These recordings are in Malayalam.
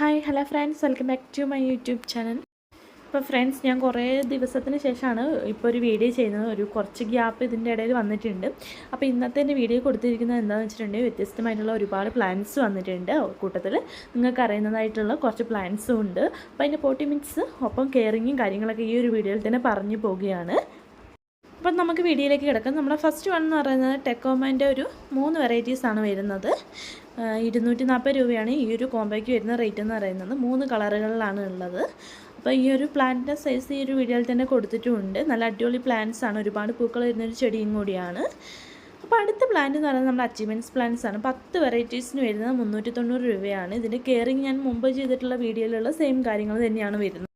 Hi hello friends welcome back to my YouTube channel ഇപ്പോൾ ഫ്രണ്ട്സ് ഞാൻ കുറേ ദിവസത്തിന് ശേഷമാണ് ഇപ്പോൾ ഒരു വീഡിയോ ചെയ്യുന്നത്. ഒരു കുറച്ച് ഗ്യാപ്പ് ഇതിന്റെ ഇടയിൽ വന്നിട്ടുണ്ട്. അപ്പോൾ ഇന്നത്തെ എന്റെ വീഡിയോ കൊടുത്തിരിക്കുന്നത് എന്താണെന്ന് വെച്ചിട്ടുണ്ടെങ്കിൽ വ്യത്യസ്തമായിട്ടുള്ള ഒരുപാട് പ്ലാൻസ് വന്നിട്ടുണ്ട് കൂട്ടത്തിൽ നിങ്ങൾക്ക് അറിയുന്നതായിട്ടുള്ള കുറച്ച് പ്ലാൻസും ഉണ്ട്. അപ്പോൾ അതിന്റെ പോട്ടി മിനിറ്റ്സ് ഒപ്പം കെയറിങ്ങും കാര്യങ്ങളൊക്കെ ഈ ഒരു വീഡിയോയിൽ തന്നെ പറഞ്ഞു പോവുകയാണ്. അപ്പം നമുക്ക് വീഡിയോയിലേക്ക് കിടക്കാം. നമ്മുടെ ഫസ്റ്റ് വൺ എന്ന് പറയുന്നത് ടെക്കോമന്റെ ഒരു മൂന്ന് വെറൈറ്റീസ് ആണ് വരുന്നത്. ഇരുന്നൂറ്റി നാൽപ്പത് രൂപയാണ് ഈ ഒരു കോംബോയ്ക്ക് വരുന്ന റേറ്റ് എന്ന് പറയുന്നത്. മൂന്ന് കളറുകളിലാണ് ഉള്ളത്. അപ്പോൾ ഈ ഒരു പ്ലാന്റിന്റെ സൈസ് ഈ ഒരു വീഡിയോയിൽ തന്നെ കൊടുത്തിട്ടുമുണ്ട് നല്ല അടിപൊളി പ്ലാന്റ്സ് ആണ്. ഒരുപാട് പൂക്കൾ വരുന്നൊരു ചെടിയും കൂടിയാണ്. അപ്പോൾ അടുത്ത പ്ലാന്റ് എന്ന് പറയുന്നത് നമ്മുടെ അച്ചീവ്മെന്റ്സ് പ്ലാന്റ്സ് ആണ്. പത്ത് വെറൈറ്റീസിന് വരുന്നത് മുന്നൂറ്റി തൊണ്ണൂറ് രൂപയാണ്. ഇതിന്റെ കെയറിങ് ഞാൻ മുമ്പ് ചെയ്തിട്ടുള്ള വീഡിയോയിലുള്ള സെയിം കാര്യങ്ങൾ തന്നെയാണ് വരുന്നത്.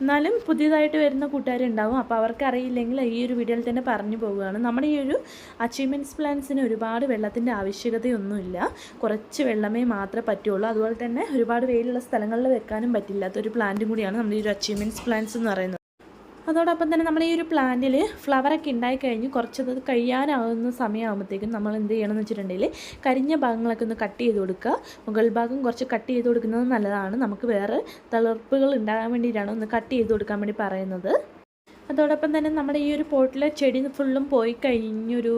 എന്നാലും പുതിയതായിട്ട് വരുന്ന കൂട്ടുകാരുണ്ടാവും. അപ്പോൾ അവർക്ക് അറിയില്ലെങ്കിൽ ഈ ഒരു വീഡിയോയിൽ തന്നെ പറഞ്ഞു പോവുകയാണ്. നമ്മുടെ ഈ ഒരു അച്ചീവ്മെന്റ്സ് പ്ലാൻസിന് ഒരുപാട് വെള്ളത്തിന്റെ ആവശ്യകതയൊന്നുമില്ല. കുറച്ച് വെള്ളമേ മാത്രമേ പറ്റുള്ളൂ. അതുപോലെ തന്നെ ഒരുപാട് വെയിലുള്ള സ്ഥലങ്ങളിൽ വെക്കാനും പറ്റില്ലാത്തൊരു പ്ലാന്റും കൂടിയാണ് നമ്മുടെ ഈ ഒരു അച്ചീവ്മെന്റ്സ് പ്ലാൻസ് എന്ന് പറയുന്നത്. അതോടൊപ്പം തന്നെ നമ്മൾ ഈ ഒരു പ്ലാന്റിൽ ഫ്ലവറൊക്കെ ഉണ്ടായി കഴിഞ്ഞ് കുറച്ചത് കഴിയാനാവുന്ന സമയമാകുമ്പോഴത്തേക്കും നമ്മൾ എന്ത് ചെയ്യണമെന്ന് വെച്ചിട്ടുണ്ടെങ്കിൽ കരിഞ്ഞ ഭാഗങ്ങളൊക്കെ ഒന്ന് കട്ട് ചെയ്ത് കൊടുക്കുക. മുകൾ ഭാഗം കുറച്ച് കട്ട് ചെയ്ത് കൊടുക്കുന്നത് നല്ലതാണ്. നമുക്ക് വേറെ തളിർപ്പുകൾ ഉണ്ടാകാൻ വേണ്ടിയിട്ടാണ് ഒന്ന് കട്ട് ചെയ്ത് കൊടുക്കാൻ വേണ്ടി പറയുന്നത്. അതോടൊപ്പം തന്നെ നമ്മുടെ ഈ ഒരു പോട്ടിലെ ചെടി ഫുള്ളും പോയി കഴിഞ്ഞൊരു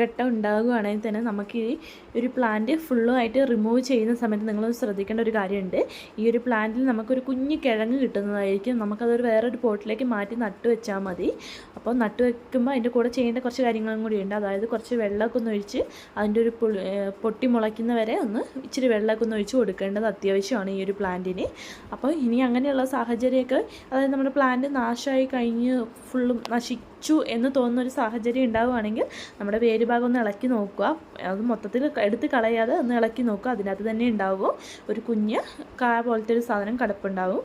ഘട്ടം ഉണ്ടാകുകയാണെങ്കിൽ തന്നെ നമുക്ക് ഈ ഒരു പ്ലാന്റ് ഫുള്ളും ആയിട്ട് റിമൂവ് ചെയ്യുന്ന സമയത്ത് നിങ്ങൾ ശ്രദ്ധിക്കേണ്ട ഒരു കാര്യമുണ്ട്. ഈ ഒരു പ്ലാന്റിൽ നമുക്കൊരു കുഞ്ഞു കിഴങ്ങ് കിട്ടുന്നതായിരിക്കും. നമുക്കതൊരു വേറൊരു പോട്ടിലേക്ക് മാറ്റി നട്ടു വെച്ചാൽ മതി. അപ്പോൾ നട്ടു വെക്കുമ്പോൾ അതിന്റെ കൂടെ ചെയ്യേണ്ട കുറച്ച് കാര്യങ്ങളും കൂടിയുണ്ട് അതായത് കുറച്ച് വെള്ളമൊക്കെ ഒന്ന് ഒഴിച്ച് അതിന്റെ ഒരു പൊട്ടി മുളയ്ക്കുന്നവരെ ഒന്ന് ഇച്ചിരി വെള്ളമൊക്കെ ഒന്ന് ഒഴിച്ച് കൊടുക്കേണ്ടത് അത്യാവശ്യമാണ് ഈ ഒരു പ്ലാന്റിന് അപ്പോൾ ഇനി അങ്ങനെയുള്ള സാഹചര്യമൊക്കെ അതായത് നമ്മുടെ പ്ലാന്റ് നാശമായി കഴിഞ്ഞ് ഫുള്ളും നശിച്ചു എന്ന് തോന്നുന്ന ഒരു സാഹചര്യം ഉണ്ടാവുകയാണെങ്കിൽ നമ്മുടെ വേര് ഭാഗം ഒന്ന് ഇളക്കി നോക്കുക. അത് മൊത്തത്തിൽ എടുത്ത് കളയാതെ ഒന്ന് ഇളക്കി നോക്കുക. അതിനകത്ത് തന്നെ ഉണ്ടാവും. ഒരു കുഞ്ഞ് കാ പോലത്തെ ഒരു സാധനം കടപ്പുണ്ടാവും.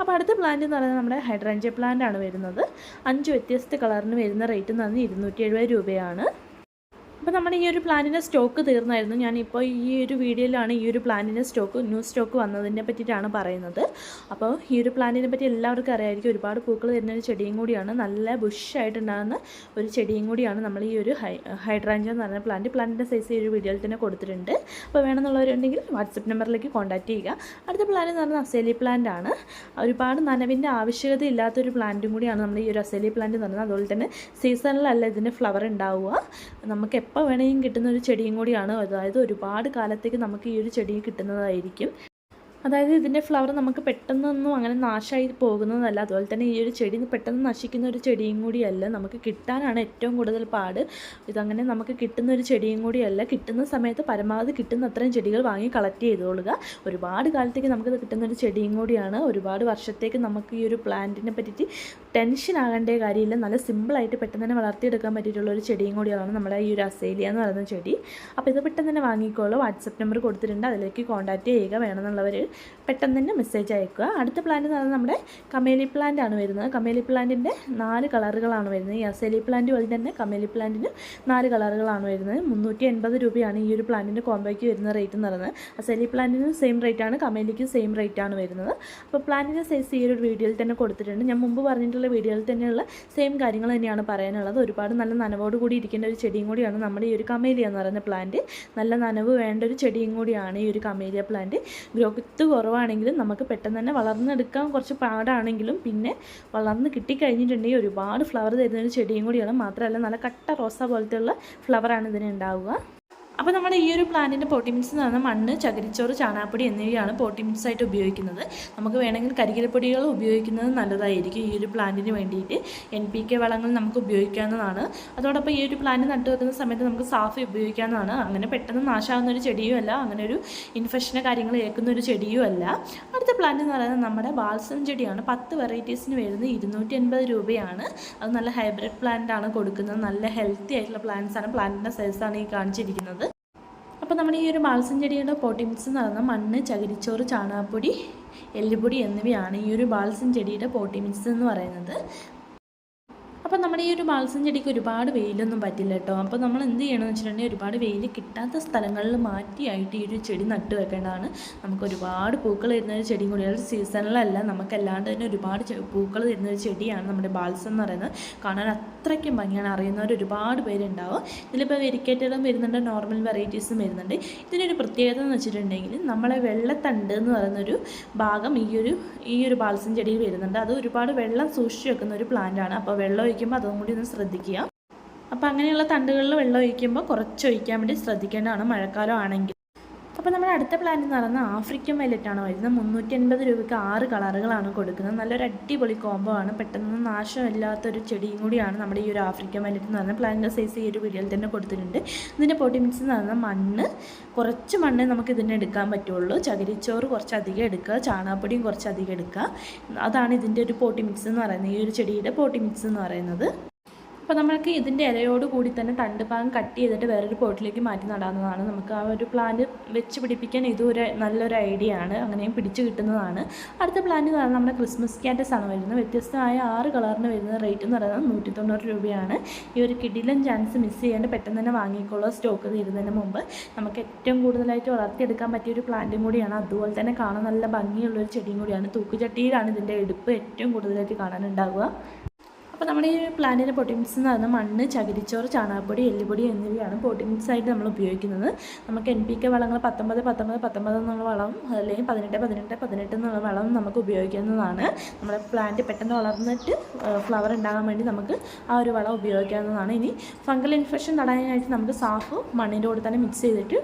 അപ്പോൾ അടുത്ത പ്ലാന്റ് എന്ന് പറയുന്നത് നമ്മുടെ ഹൈഡ്രഞ്ച പ്ലാന്റ് ആണ് വരുന്നത്. അഞ്ച് വ്യത്യസ്ത കളറിന് വരുന്ന റേറ്റ് എന്ന് പറഞ്ഞാൽ ഇരുന്നൂറ്റി രൂപയാണ്. അപ്പോൾ നമ്മുടെ ഈ ഒരു പ്ലാനിന്റെ സ്റ്റോക്ക് തീർന്നായിരുന്നു. ഞാനിപ്പോൾ ഈ ഒരു വീഡിയോയിലാണ് ഈ ഒരു പ്ലാനിന്റെ സ്റ്റോക്ക് ന്യൂ സ്റ്റോക്ക് വന്നതിനെ പറ്റിയിട്ടാണ് പറയുന്നത്. അപ്പോൾ ഈ ഒരു പ്ലാനിനെ പറ്റി എല്ലാവർക്കും അറിയാമായിരിക്കും ഒരുപാട് പൂക്കൾ തരുന്ന ഒരു ചെടിയും കൂടിയാണ് നല്ല ബുഷായിട്ടുണ്ടാകുന്ന ഒരു ചെടിയും കൂടിയാണ് നമ്മൾ ഈ ഒരു ഹൈ ഹൈഡ്രാഞ്ച എന്ന് പറയുന്ന പ്ലാന്റ്. പ്ലാന്റിന്റെ സൈസ് ഈ ഒരു വീഡിയോയിൽ തന്നെ കൊടുത്തിട്ടുണ്ട്. അപ്പോൾ വേണമെന്നുള്ളവരുണ്ടെങ്കിൽ വാട്സപ്പ് നമ്പറിലേക്ക് കോൺടാക്റ്റ് ചെയ്യുക. അടുത്ത പ്ലാൻ എന്ന് പറയുന്നത് അസേലി പ്ലാന്റ് ആണ്. ഒരുപാട് നനവിന്റെ ആവശ്യകത ഇല്ലാത്തൊരു പ്ലാന്റും കൂടിയാണ് നമ്മൾ ഈ ഒരു അസേലി പ്ലാന്റ് എന്ന് പറയുന്നത് അതുപോലെ തന്നെ സീസണിലല്ല ഇതിന്റെ ഫ്ലവർ ഉണ്ടാവുക. നമുക്ക് എപ്പോൾ വേണമെങ്കിലും കിട്ടുന്ന ഒരു ചെടിയും കൂടിയാണ്. അതായത് ഒരുപാട് കാലത്തേക്ക് നമുക്ക് ഈ ഒരു ചെടി കിട്ടുന്നതായിരിക്കും. അതായത് ഇതിന്റെ ഫ്ലവർ നമുക്ക് പെട്ടെന്നൊന്നും അങ്ങനെ നാശമായി പോകുന്നതല്ല. അതുപോലെ തന്നെ ഈ ഒരു ചെടി പെട്ടെന്ന് നശിക്കുന്ന ഒരു ചെടിയും കൂടിയല്ല. നമുക്ക് കിട്ടാനാണ് ഏറ്റവും കൂടുതൽ പാട്. ഇതങ്ങനെ നമുക്ക് കിട്ടുന്ന ഒരു ചെടിയും കൂടിയല്ല. കിട്ടുന്ന സമയത്ത് പരമാവധി കിട്ടുന്ന അത്രയും ചെടികൾ വാങ്ങി കളക്ട് ചെയ്തോളുക. ഒരുപാട് കാലത്തേക്ക് നമുക്കിത് കിട്ടുന്ന ഒരു ചെടിയും കൂടിയാണ്. ഒരുപാട് വർഷത്തേക്ക് നമുക്ക് ഈ ഒരു പ്ലാന്റിനെ പറ്റിയിട്ട് ടെൻഷൻ ആകേണ്ട കാര്യമില്ല. നല്ല സിമ്പിളായിട്ട് പെട്ടെന്ന് തന്നെ വളർത്തിയെടുക്കാൻ പറ്റിയിട്ടുള്ള ഒരു ചെടിയും കൂടിയാണ് നമ്മുടെ ഈ ഒരു അസേലിയ എന്ന് പറയുന്ന ചെടി. അപ്പോൾ ഇത് പെട്ടെന്ന് തന്നെ വാങ്ങിക്കോളൂ. വാട്സപ്പ് നമ്പർ കൊടുത്തിട്ടുണ്ട്. അതിലേക്ക് കോൺടാക്റ്റ് ചെയ്യുക വേണമെന്നുള്ളവർ പെട്ടെന്ന് തന്നെ മെസ്സേജ് അയക്കുക. അടുത്ത പ്ലാന്റ് എന്ന് പറയുന്നത് നമ്മുടെ കമേലി പ്ലാന്റ് ആണ് വരുന്നത്. കമേലി പ്ലാന്റിന്റെ നാല് കളറുകളാണ് വരുന്നത്. ഈ അസേലി പ്ലാന്റ് പോലെ തന്നെ കമേലി പ്ലാന്റിന് നാല് കളറുകളാണ് വരുന്നത്. മുന്നൂറ്റി എൺപത് രൂപയാണ് ഈ ഒരു പ്ലാന്റിന്റെ കോംബോയ്ക്ക് വരുന്ന റേറ്റ് എന്ന് പറയുന്നത്. അസേലി പ്ലാന്റിന് സെയിം റേറ്റ് ആണ് കമേലിക്ക് സെയിം റേറ്റ് ആണ് വരുന്നത്. അപ്പോൾ പ്ലാന്റിന്റെ സൈസ് ഈ ഒരു വീഡിയോയിൽ തന്നെ കൊടുത്തിട്ടുണ്ട്. ഞാൻ മുമ്പ് പറഞ്ഞിട്ടുള്ള വീഡിയോയിൽ തന്നെയുള്ള സെയിം കാര്യങ്ങൾ തന്നെയാണ് പറയാനുള്ളത്. ഒരുപാട് നല്ല നനവോട് കൂടി ഇരിക്കേണ്ട ഒരു ചെടിയും കൂടിയാണ് നമ്മുടെ ഈ ഒരു കമേലിയ എന്ന് പറയുന്ന പ്ലാന്റ് നല്ല നനവ് വേണ്ട ഒരു ചെടിയും കൂടിയാണ് ഈ ഒരു കമേലിയ പ്ലാന്റ് ഗ്രോത്ത് കുറവാണെങ്കിലും നമുക്ക് പെട്ടെന്ന് തന്നെ വളർന്നെടുക്കാൻ കുറച്ച് പാടാണെങ്കിലും പിന്നെ വളർന്ന് കിട്ടിക്കഴിഞ്ഞിട്ടുണ്ടെങ്കിൽ ഒരുപാട് ഫ്ലവർ തരുന്ന ഒരു ചെടിയും കൂടിയാണ്. മാത്രമല്ല നല്ല കട്ട റോസ പോലത്തെയുള്ള ഫ്ലവറാണ് ഇതിന് ഉണ്ടാവുക. അപ്പോൾ നമ്മൾ ഈ ഒരു പ്ലാന്റിന്റെ പോട്ടിമിക്സ് എന്ന് പറഞ്ഞാൽ മണ്ണ് ചകിരിച്ചോറ് ചാണാപ്പൊടി എന്നിവയാണ് പോട്ടിമിക്സ് ആയിട്ട് ഉപയോഗിക്കുന്നത്. നമുക്ക് വേണമെങ്കിൽ കരികിലപ്പൊടികൾ ഉപയോഗിക്കുന്നത് നല്ലതായിരിക്കും ഈ ഒരു പ്ലാന്റിന് വേണ്ടിയിട്ട്. എൻ പി കെ വളങ്ങൾ നമുക്ക് ഉപയോഗിക്കാവുന്നതാണ്. അതോടൊപ്പം ഈ ഒരു പ്ലാന്റ് നട്ടു വെക്കുന്ന സമയത്ത് നമുക്ക് സാഫ് ഉപയോഗിക്കാവുന്നതാണ്. അങ്ങനെ പെട്ടെന്ന് നാശാവുന്ന ഒരു ചെടിയും അല്ല അങ്ങനെ ഒരു ഇൻഫെക്ഷനെ കാര്യങ്ങൾ ഏൽക്കുന്ന ഒരു ചെടിയും അല്ല. അടുത്ത പ്ലാന്റ് എന്ന് പറയുന്നത് നമ്മുടെ ബാൽസം ചെടിയാണ്. പത്ത് വെറൈറ്റീസിന് വരുന്നത് ഇരുന്നൂറ്റി എൺപത് രൂപയാണ്. അത് നല്ല ഹൈബ്രിഡ് പ്ലാന്റ് ആണ് കൊടുക്കുന്നത്. നല്ല ഹെൽത്തി ആയിട്ടുള്ള പ്ലാന്റ്സ് ആണ്. പ്ലാന്റിന്റെ സൈസാണ് ഈ കാണിച്ചിരിക്കുന്നത്. അപ്പോൾ നമ്മുടെ ഈ ഒരു ബാൽസം ചെടിയുടെ പോട്ടി മിക്സ് എന്ന് പറയുന്നത് മണ്ണ് ചകിരിച്ചോറ് ചാണകപ്പൊടി എല്ലുപൊടി എന്നിവയാണ് ഈ ഒരു ബാൽസം ചെടിയുടെ പോട്ടി മിക്സ് എന്ന് പറയുന്നത്. നമ്മുടെ ഈ ഒരു ബാൽസം ചെടിക്ക് ഒരുപാട് വെയിലൊന്നും പറ്റില്ല കേട്ടോ. അപ്പോൾ നമ്മൾ എന്ത് ചെയ്യണമെന്ന് വെച്ചിട്ടുണ്ടെങ്കിൽ ഒരുപാട് വെയിൽ കിട്ടാത്ത സ്ഥലങ്ങളിൽ മാറ്റിയായിട്ട് ഈ ഒരു ചെടി നട്ട് വെക്കേണ്ടതാണ്. നമുക്ക് ഒരുപാട് പൂക്കൾ തരുന്ന ഒരു ചെടിയും കൂടിയാണ് സീസണിലല്ല നമുക്കല്ലാണ്ട് തന്നെ ഒരുപാട് പൂക്കൾ തരുന്ന ഒരു ചെടിയാണ് നമ്മുടെ ബാൽസം എന്ന് പറയുന്നത്. കാണാൻ അത്രയ്ക്കും ഭംഗിയാണ് അറിയുന്നവർ ഒരുപാട് പേരുണ്ടാവും. ഇതിലിപ്പോൾ വെരിക്കേറ്റുകളും വരുന്നുണ്ട് നോർമൽ വെറൈറ്റീസും വരുന്നുണ്ട്. ഇതിനൊരു പ്രത്യേകത എന്ന് വെച്ചിട്ടുണ്ടെങ്കിൽ നമ്മളെ വെള്ളത്തണ്ട് എന്ന് പറയുന്നൊരു ഭാഗം ഈ ഒരു ഈ ഒരു ബാൽസം ചെടിയിൽ വരുന്നുണ്ട്. അത് ഒരുപാട് വെള്ളം സൂക്ഷിച്ചു വെക്കുന്ന ഒരു പ്ലാന്റ് ആണ്. അപ്പോൾ വെള്ളം ഒഴിക്കുമ്പോൾ അതും കൂടി ഒന്ന് ശ്രദ്ധിക്കുക. അപ്പോൾ അങ്ങനെയുള്ള തണ്ടുകളിൽ വെള്ളം ഒഴിക്കുമ്പോൾ കുറച്ച് ഒഴിക്കാൻ വേണ്ടി ശ്രദ്ധിക്കേണ്ടതാണ് മഴക്കാലം ആണെങ്കിൽ. അപ്പോൾ നമ്മുടെ അടുത്ത പ്ലാൻ എന്ന് പറയുന്നത് ആഫ്രിക്കൻ വയലറ്റ് ആണ് വരുന്നത്. മുന്നൂറ്റി എൺപത് രൂപയ്ക്ക് ആറ് കളറുകളാണ് കൊടുക്കുന്നത്. നല്ലൊരു അടിപൊളി കോംബോ ആണ്. പെട്ടെന്ന് നാശമില്ലാത്തൊരു ചെടിയും കൂടിയാണ് നമ്മുടെ ഈ ഒരു ആഫ്രിക്കൻ വയലറ്റ് എന്ന് പറയുന്നത്. പ്ലാന്റ് സൈസ് ഈ ഒരു വീഡിയോയിൽ തന്നെ കൊടുത്തിട്ടുണ്ട്. ഇതിന്റെ പൊട്ടിമിക്സ് എന്ന് പറയുന്നത് മണ്ണ്. കുറച്ച് മണ്ണ് നമുക്ക് ഇതിനെ എടുക്കാൻ പറ്റുള്ളൂ. ചകിരിച്ചോറ് കുറച്ച് അധികം എടുക്കുക. ചാണകപ്പൊടിയും കുറച്ച് അധികം എടുക്കുക. അതാണ് ഇതിന്റെ ഒരു പോട്ടി മിക്സ് എന്ന് പറയുന്നത്. ഈ ഒരു ചെടിയുടെ പോട്ടി മിക്സ് എന്ന് പറയുന്നത്. അപ്പോൾ നമുക്ക് ഇതിന്റെ ഇലയോട് കൂടി തന്നെ തണ്ട് ഭാഗം കട്ട് ചെയ്തിട്ട് വേറൊരു പോട്ടിലേക്ക് മാറ്റി നടാവുന്നതാണ്. നമുക്ക് ആ ഒരു പ്ലാന്റ് വെച്ച് പിടിപ്പിക്കാൻ ഇതും ഒരു നല്ലൊരു ഐഡിയ ആണ്. അങ്ങനെയും പിടിച്ച് കിട്ടുന്നതാണ്. അടുത്ത പ്ലാന്റ് നമ്മുടെ ക്രിസ്മസ് ക്യാറ്റസ് ആണ് വരുന്നത്. വ്യത്യസ്തമായ ആറ് കളറിന് വരുന്ന റേറ്റ് എന്ന് പറയുന്നത് നൂറ്റി തൊണ്ണൂറ് രൂപയാണ്. ഈ ഒരു കിടിലൻ ചാൻസ് മിസ് ചെയ്യാണ്ട് പെട്ടെന്ന് തന്നെ വാങ്ങിക്കോളൂ സ്റ്റോക്ക് തീരുന്നതിന് മുമ്പ് നമുക്ക് ഏറ്റവും കൂടുതലായിട്ട് വളർത്തിയെടുക്കാൻ പറ്റിയ ഒരു പ്ലാന്റും കൂടിയാണ്. അതുപോലെ തന്നെ കാണാൻ നല്ല ഭംഗിയുള്ളൊരു ചെടിയും കൂടിയാണ്. തൂക്കുചട്ടിയിലാണ് ഇതിന്റെ എടുപ്പ് ഏറ്റവും കൂടുതലായിട്ട് കാണാനുണ്ടാവുക. അപ്പോൾ നമ്മുടെ ഈ പ്ലാന്റിന്റെ പൊട്ടിമിക്സ് എന്ന് പറയുന്നത് മണ്ണ് ചകിരിച്ചോറ് ചാണകപ്പൊടി എല്ലുപൊടി എന്നിവയാണ് പ്രോട്ടീൻസ് ആയിട്ട് നമ്മൾ ഉപയോഗിക്കുന്നത്. നമുക്ക് എൻ പി കെ വളങ്ങൾ പത്തൊമ്പത് പത്തൊമ്പത് പത്തൊമ്പത് എന്നുള്ള വളം അല്ലെങ്കിൽ പതിനെട്ട് പതിനെട്ട് പതിനെട്ട് എന്നുള്ള വളം നമുക്ക് ഉപയോഗിക്കുന്നതാണ് നമ്മുടെ പ്ലാന്റ് പെട്ടെന്ന് വളർന്നിട്ട് ഫ്ലവർ ഉണ്ടാകാൻ വേണ്ടി നമുക്ക് ആ ഒരു വളം ഉപയോഗിക്കാവുന്നതാണ്. ഇനി ഫംഗൽ ഇൻഫെക്ഷൻ തടയാനായിട്ട് നമുക്ക് സാഫ് മണ്ണിന്റെ കൂടെ തന്നെ മിക്സ് ചെയ്തിട്ട്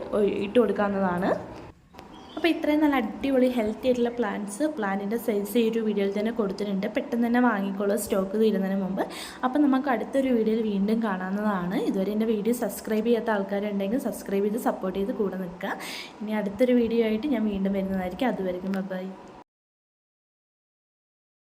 ഇട്ട് കൊടുക്കാവുന്നതാണ്. അപ്പോൾ ഇത്രയും നല്ല അടിപൊളി ഹെൽത്തി ആയിട്ടുള്ള പ്ലാന്റ്സ് പ്ലാന്റിന്റെ സൈസ് ഈ ഒരു വീഡിയോയിൽ തന്നെ കൊടുത്തിട്ടുണ്ട്. പെട്ടെന്ന് തന്നെ വാങ്ങിക്കോളൂ സ്റ്റോക്ക് തീരുന്നതിന് മുമ്പ്. അപ്പോൾ നമുക്ക് അടുത്തൊരു വീഡിയോയിൽ വീണ്ടും കാണാവുന്നതാണ്. ഇതുവരെ എന്റെ വീഡിയോ സബ്സ്ക്രൈബ് ചെയ്യാത്ത ആൾക്കാരുണ്ടെങ്കിൽ സബ്സ്ക്രൈബ് ചെയ്ത് സപ്പോർട്ട് ചെയ്ത് കൂടെ നിൽക്കുക. ഇനി അടുത്തൊരു വീഡിയോ ആയിട്ട് ഞാൻ വീണ്ടും വരുന്നതായിരിക്കും. അതുവരെയും ബൈ